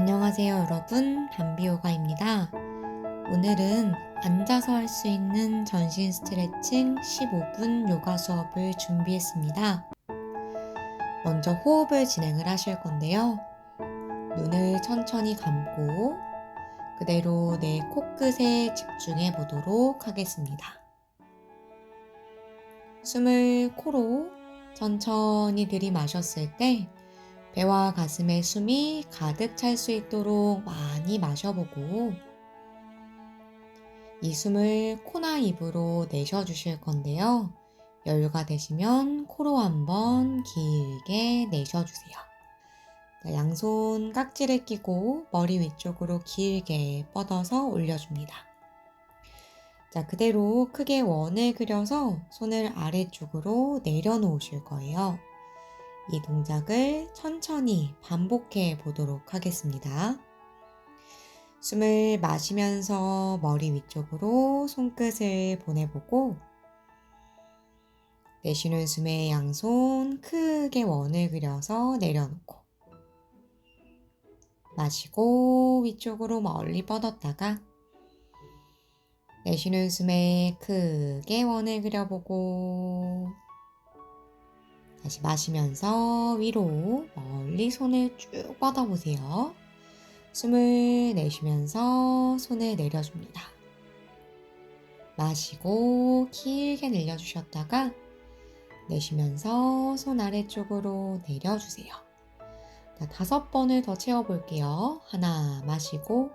안녕하세요, 여러분. 담비요가입니다. 오늘은 앉아서 할 수 있는 전신 스트레칭 15분 요가 수업을 준비했습니다. 먼저 호흡을 진행을 하실 건데요. 눈을 천천히 감고 그대로 내 코끝에 집중해 보도록 하겠습니다. 숨을 코로 천천히 들이마셨을 때 배와 가슴에 숨이 가득 찰 수 있도록 많이 마셔보고 이 숨을 코나 입으로 내쉬어주실 건데요. 여유가 되시면 코로 한번 길게 내쉬어주세요. 양손 깍지를 끼고 머리 위쪽으로 길게 뻗어서 올려줍니다. 자, 그대로 크게 원을 그려서 손을 아래쪽으로 내려놓으실 거예요. 이 동작을 천천히 반복해 보도록 하겠습니다. 숨을 마시면서 머리 위쪽으로 손끝을 보내보고 내쉬는 숨에 양손 크게 원을 그려서 내려놓고 마시고 위쪽으로 멀리 뻗었다가 내쉬는 숨에 크게 원을 그려보고 다시 마시면서 위로 멀리 손을 쭉 뻗어보세요. 숨을 내쉬면서 손을 내려줍니다. 마시고 길게 늘려주셨다가 내쉬면서 손 아래쪽으로 내려주세요. 자, 다섯 번을 더 채워볼게요. 하나 마시고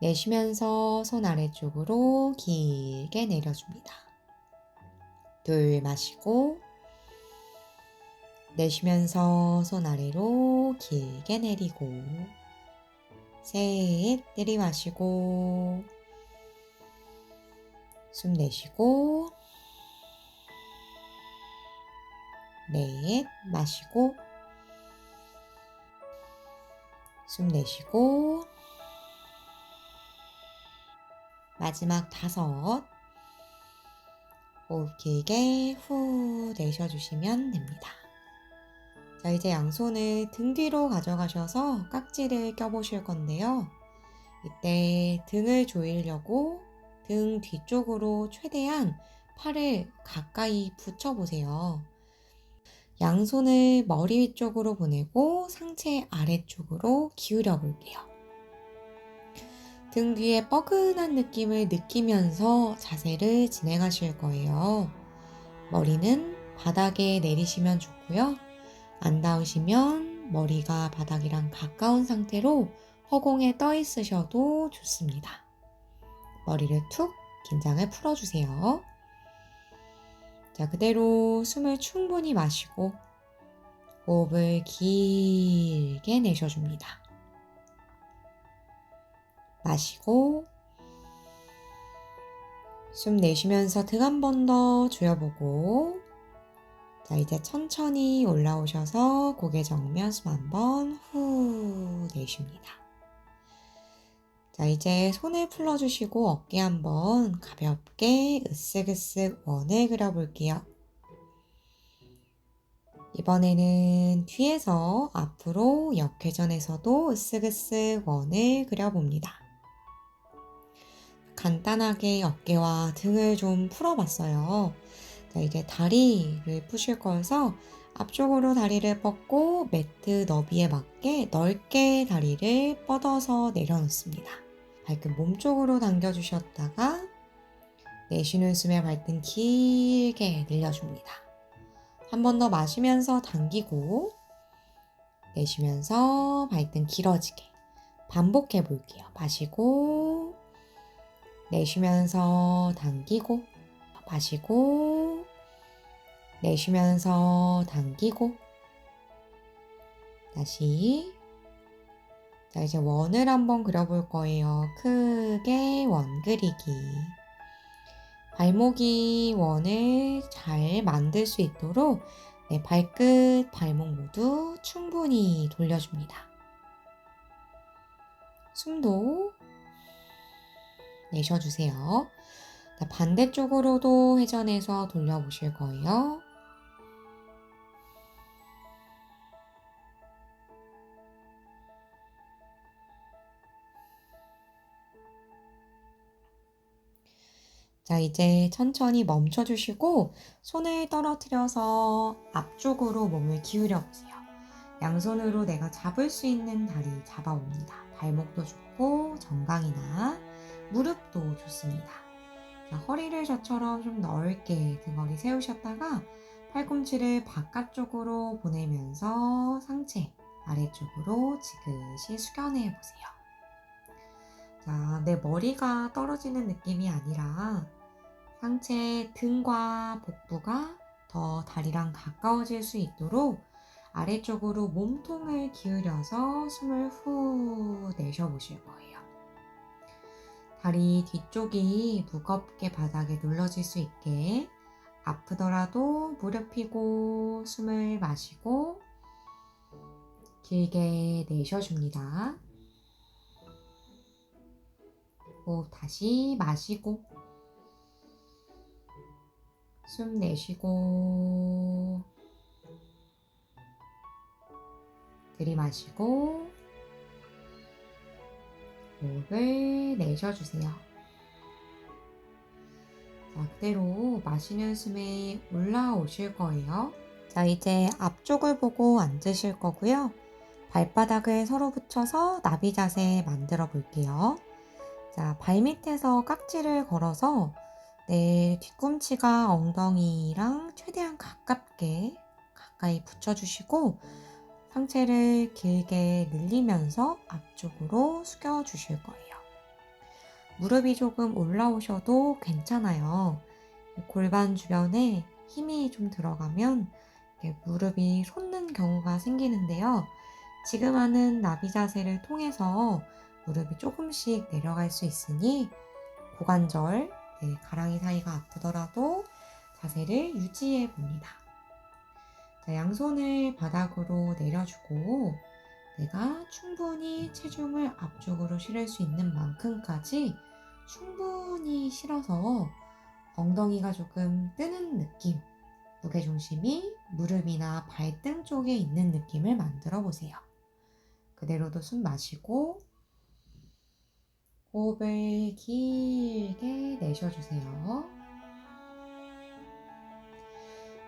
내쉬면서 손 아래쪽으로 길게 내려줍니다. 둘 마시고 내쉬면서 손 아래로 길게 내리고 셋 들이마시고 숨 내쉬고 넷 마시고 숨 내쉬고 마지막 다섯 호흡 길게 후 내쉬어주시면 됩니다. 자, 이제 양손을 등 뒤로 가져가셔서 깍지를 껴보실 건데요. 이때 등을 조이려고 등 뒤쪽으로 최대한 팔을 가까이 붙여보세요. 양손을 머리 위쪽으로 보내고 상체 아래쪽으로 기울여 볼게요. 등 뒤에 뻐근한 느낌을 느끼면서 자세를 진행하실 거예요. 머리는 바닥에 내리시면 좋고요. 안 닿으시면 머리가 바닥이랑 가까운 상태로 허공에 떠 있으셔도 좋습니다. 머리를 툭 긴장을 풀어주세요. 자, 그대로 숨을 충분히 마시고 호흡을 길게 내셔줍니다. 마시고 숨 내쉬면서 등 한 번 더 조여보고 자, 이제 천천히 올라오셔서 고개 정면 숨 한번 후 내쉽니다. 자, 이제 손을 풀어주시고 어깨 한번 가볍게 으쓱으쓱 원을 그려볼게요. 이번에는 뒤에서 앞으로 역회전에서도 으쓱으쓱 원을 그려봅니다. 간단하게 어깨와 등을 좀 풀어봤어요. 자, 이제 다리를 푸실 거여서 앞쪽으로 다리를 뻗고 매트 너비에 맞게 넓게 다리를 뻗어서 내려놓습니다. 발끝 몸쪽으로 당겨주셨다가 내쉬는 숨에 발등 길게 늘려줍니다. 한 번 더 마시면서 당기고 내쉬면서 발등 길어지게 반복해 볼게요. 마시고 내쉬면서 당기고 마시고 내쉬면서 당기고 다시 자 이제 원을 한번 그려볼 거예요. 크게 원 그리기 발목이 원을 잘 만들 수 있도록 네, 발끝, 발목 모두 충분히 돌려줍니다. 숨도 내쉬어주세요. 반대쪽으로도 회전해서 돌려보실 거예요. 자, 이제 천천히 멈춰 주시고 손을 떨어뜨려서 앞쪽으로 몸을 기울여 보세요. 양손으로 내가 잡을 수 있는 다리 잡아옵니다. 발목도 좋고 정강이나 무릎도 좋습니다. 자, 허리를 저처럼 좀 넓게 등허리 세우셨다가 팔꿈치를 바깥쪽으로 보내면서 상체 아래쪽으로 지그시 숙여내 보세요. 자, 내 머리가 떨어지는 느낌이 아니라 상체 등과 복부가 더 다리랑 가까워질 수 있도록 아래쪽으로 몸통을 기울여서 숨을 후 내쉬어 보실 거예요. 다리 뒤쪽이 무겁게 바닥에 눌러질 수 있게 아프더라도 무릎 펴고 숨을 마시고 길게 내쉬어줍니다. 호흡 다시 마시고 숨 내쉬고 들이마시고 호흡을 내쉬어주세요. 자, 그대로 마시는 숨에 올라오실 거예요. 자, 이제 앞쪽을 보고 앉으실 거고요. 발바닥을 서로 붙여서 나비 자세 만들어 볼게요. 자, 발밑에서 깍지를 걸어서 내 뒤꿈치가 엉덩이랑 최대한 가깝게 가까이 붙여주시고 상체를 길게 늘리면서 앞쪽으로 숙여 주실 거예요. 무릎이 조금 올라오셔도 괜찮아요. 골반 주변에 힘이 좀 들어가면 무릎이 솟는 경우가 생기는데요. 지금 하는 나비 자세를 통해서 무릎이 조금씩 내려갈 수 있으니 고관절, 네, 가랑이 사이가 아프더라도 자세를 유지해 봅니다. 자, 양손을 바닥으로 내려주고 내가 충분히 체중을 앞쪽으로 실을 수 있는 만큼까지 충분히 실어서 엉덩이가 조금 뜨는 느낌, 무게중심이 무릎이나 발등 쪽에 있는 느낌을 만들어 보세요. 그대로도 숨 마시고 호흡을 길게 내쉬어주세요.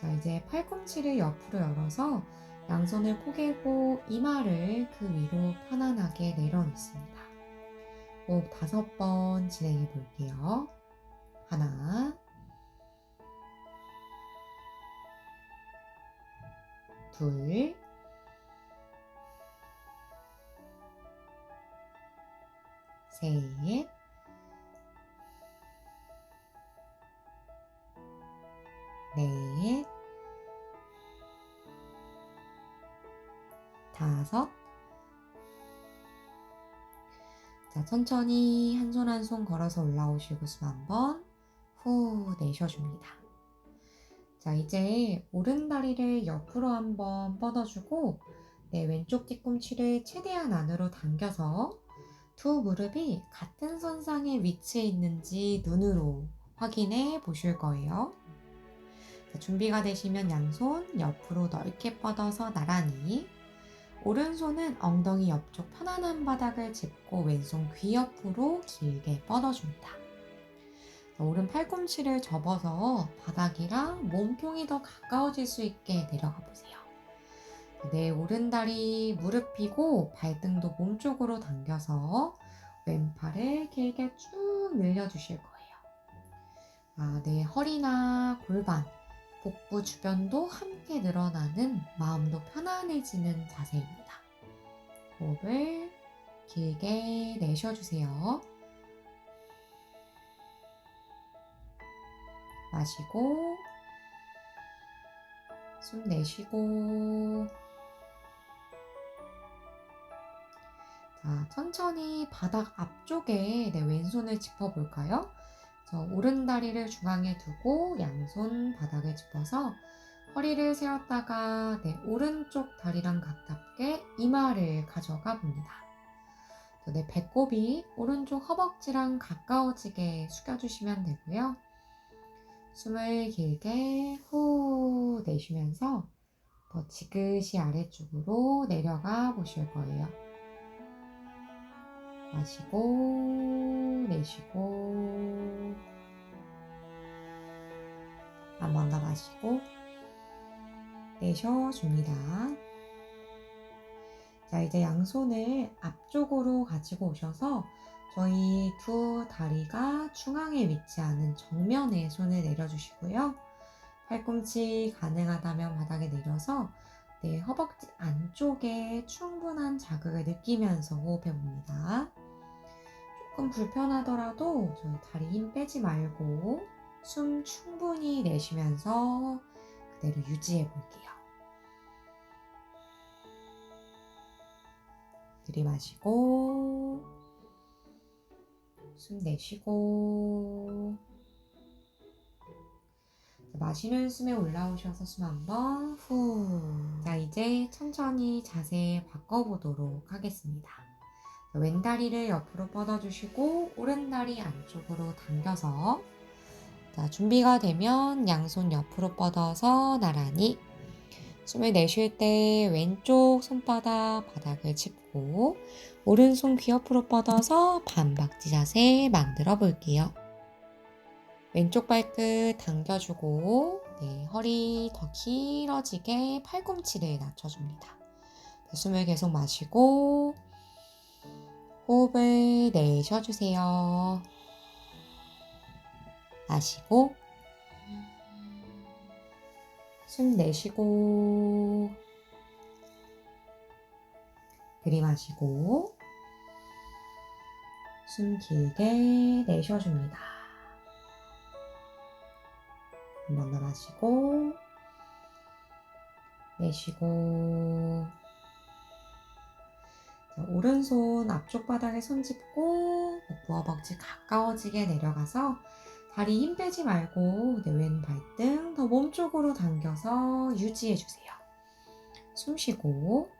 자, 이제 팔꿈치를 옆으로 열어서 양손을 포개고 이마를 그 위로 편안하게 내려놓습니다. 호흡 다섯 번 진행해 볼게요. 하나, 둘, 셋, 넷, 다섯. 자, 천천히 한 손 한 손 걸어서 올라오시고 숨 한번 후 내쉬어줍니다. 자, 이제 오른 다리를 옆으로 한번 뻗어주고 내 왼쪽 뒤꿈치를 최대한 안으로 당겨서 두 무릎이 같은 선상에 위치해 있는지 눈으로 확인해 보실 거예요. 자, 준비가 되시면 양손 옆으로 넓게 뻗어서 나란히 오른손은 엉덩이 옆쪽 편안한 바닥을 짚고 왼손 귀 옆으로 길게 뻗어줍니다. 오른 팔꿈치를 접어서 바닥이랑 몸통이 더 가까워질 수 있게 내려가 보세요. 내 오른 다리 무릎 펴고 발등도 몸쪽으로 당겨서 왼팔을 길게 쭉 늘려주실 거예요. 아, 내 허리나 골반, 복부 주변도 함께 늘어나는 마음도 편안해지는 자세입니다. 호흡을 길게 내쉬어주세요. 마시고 숨 내쉬고 자, 천천히 바닥 앞쪽에 내 왼손을 짚어볼까요? 저 오른 다리를 중앙에 두고 양손 바닥에 짚어서 허리를 세웠다가 내 오른쪽 다리랑 가깝게 이마를 가져가 봅니다. 내 배꼽이 오른쪽 허벅지랑 가까워지게 숙여주시면 되고요. 숨을 길게 후 내쉬면서 더 지그시 아래쪽으로 내려가 보실 거예요. 마시고 내쉬고 한 번 더 마시고 내쉬어줍니다. 자, 이제 양손을 앞쪽으로 가지고 오셔서 저희 두 다리가 중앙에 위치하는 정면에 손을 내려주시고요. 팔꿈치 가능하다면 바닥에 내려서 네, 허벅지 안쪽에 충분한 자극을 느끼면서 호흡해 봅니다. 불편하더라도 다리 힘 빼지 말고 숨 충분히 내쉬면서 그대로 유지해 볼게요. 들이마시고 숨 내쉬고 마시는 숨에 올라오셔서 숨 한번 후. 자, 이제 천천히 자세 바꿔보도록 하겠습니다. 왼 다리를 옆으로 뻗어주시고 오른 다리 안쪽으로 당겨서 자, 준비가 되면 양손 옆으로 뻗어서 나란히 숨을 내쉴 때 왼쪽 손바닥 바닥을 짚고 오른손 귀 옆으로 뻗어서 반박지 자세 만들어 볼게요. 왼쪽 발끝 당겨주고 네, 허리 더 길어지게 팔꿈치를 낮춰줍니다. 네, 숨을 계속 마시고 호흡을 내쉬어주세요. 마시고 숨 내쉬고 들이마시고 숨 길게 내쉬어줍니다. 한 번 더 마시고 내쉬고 자, 오른손 앞쪽 바닥에 손 짚고 복부 허벅지 가까워지게 내려가서 다리 힘 빼지 말고 네, 왼 발등 더 몸쪽으로 당겨서 유지해 주세요. 숨 쉬고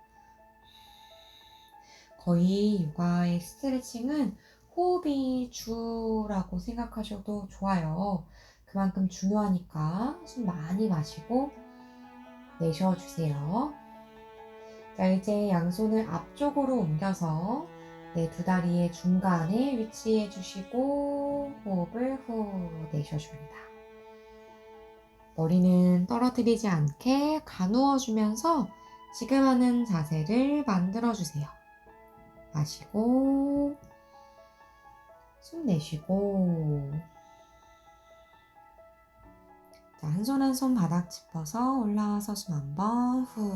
거의 육아의 스트레칭은 호흡이 주라고 생각하셔도 좋아요. 그만큼 중요하니까 숨 많이 마시고 내쉬어 주세요. 자, 이제 양손을 앞쪽으로 옮겨서 네, 두 다리의 중간에 위치해 주시고 호흡을 후 내쉬어줍니다. 머리는 떨어뜨리지 않게 가누어 주면서 지금 하는 자세를 만들어 주세요. 마시고 숨 내쉬고 자, 한 손 한 손 바닥 짚어서 올라와서 숨 한번 후.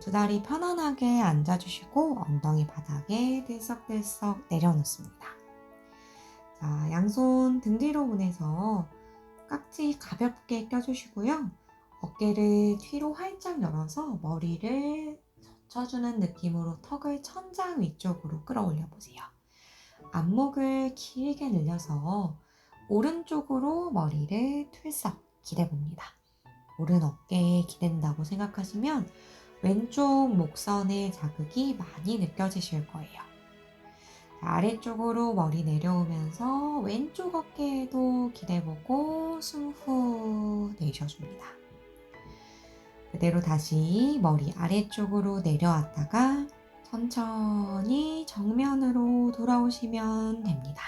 두 다리 편안하게 앉아주시고 엉덩이 바닥에 들썩들썩 내려놓습니다. 자, 양손 등 뒤로 보내서 깍지 가볍게 껴주시고요. 어깨를 뒤로 활짝 열어서 머리를 젖혀주는 느낌으로 턱을 천장 위쪽으로 끌어올려 보세요. 안목을 길게 늘려서 오른쪽으로 머리를 틀썩 기대봅니다. 오른 어깨에 기댄다고 생각하시면 왼쪽 목선의 자극이 많이 느껴지실 거예요. 아래쪽으로 머리 내려오면서 왼쪽 어깨에도 기대보고 숨 후 내쉬어줍니다. 그대로 다시 머리 아래쪽으로 내려왔다가 천천히 정면으로 돌아오시면 됩니다.